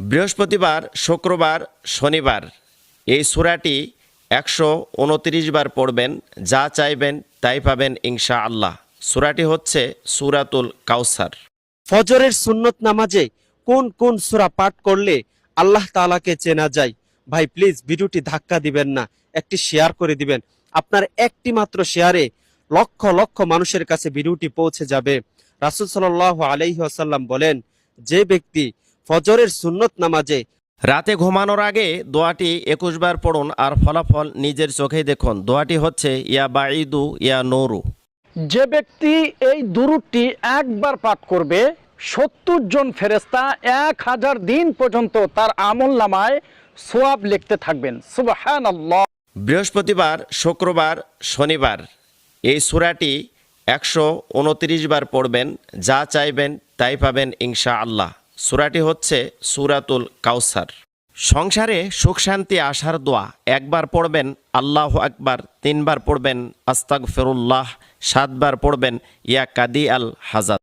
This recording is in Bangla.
বৃহস্পতিবার, শুক্রবার, শনিবার। এই সূরাটি একশো উনত্রিশ বার পড়বেন, যা চাইবেন তাই পাবেন ইনশা আল্লাহ সূরাটি হচ্ছে সূরাতুল কাউসার। ফজরের সুন্নত নামাজে কোন কোন সূরা পাঠ করলে আল্লাহ তাআলাকে চেনা যায়? ভাই প্লিজ ভিডিওটি ধাক্কা দিবেন না, একটি শেয়ার করে দিবেন। আপনার একটি মাত্র শেয়ারে লক্ষ লক্ষ মানুষের কাছে ভিডিওটি পৌঁছে যাবে। রাসূল আলাইহি ওয়াসাল্লাম বলেন, যে ব্যক্তি ফজরের সুন্নত নামাজে। রাতে ঘুমানোর আগে দোয়াটি একুশ বার পড়ুন আর ফলাফল নিজের চোখেই দেখুন। দোয়াটি হচ্ছে ইয়া বাঈদু ইয়া নৌরু। যে ব্যক্তি এই দুরুদটি একবার পাঠ করবে সত্তর জন ফেরেস্তা এক হাজার দিন পর্যন্ত তার আমল নামায় সোয়াব লিখতে থাকবেন। সুবাহান বৃহস্পতিবার শুক্রবার শনিবার এই সূরাটি একশো উনত্রিশ বার পড়বেন যা চাইবেন তাই পাবেন ইনশা আল্লাহ সূরাটি হচ্ছে সুরাতুল কাউসার। সংসারে সুখ শান্তি আসার দোয়া, একবার পড়বেন, আল্লাহ আকবার, তিনবার পড়বেন আস্তাক ফেরুল্লাহ সাতবার পড়বেন, ইয়া কাদি আল হাজাদ